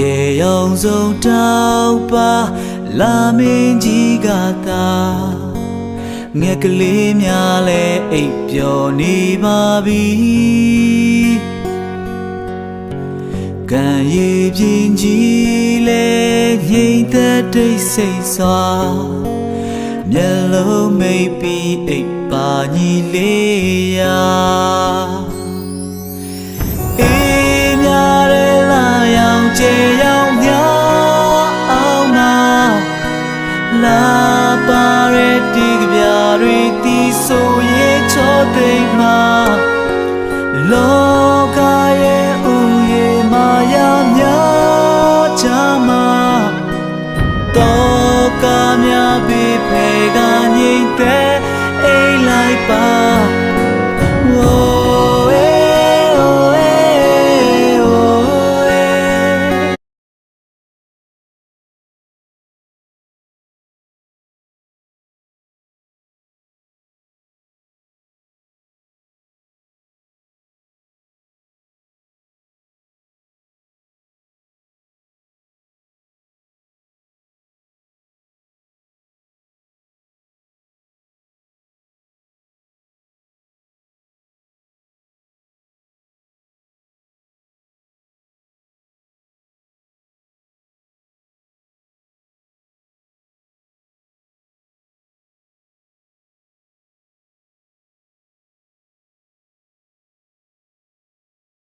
ကျေရောင်စုံတောက်ပါလာမင်းကြီးကသာငယ်ကလေးများလဲအိပ်ပျော်နေပါပြီကံရည်ပြင်းကြီးလဲငြိမ်သက်တိတ်ဆိတ်စွာမျက်လုံးမိတ်ပြီးအိပ်ပါညီလေးရာ ကျေရောင်များအောင်နာလာပါရဲ့ဒီကပြားတွေတီးဆိုရဲ့ချောသိမ်းမှာလောကရဲ့ဥယေမာယာများချာမှာတော့ကများပြီးဖေကငိမ့်တဲ့အိမ်လိုက်ပါ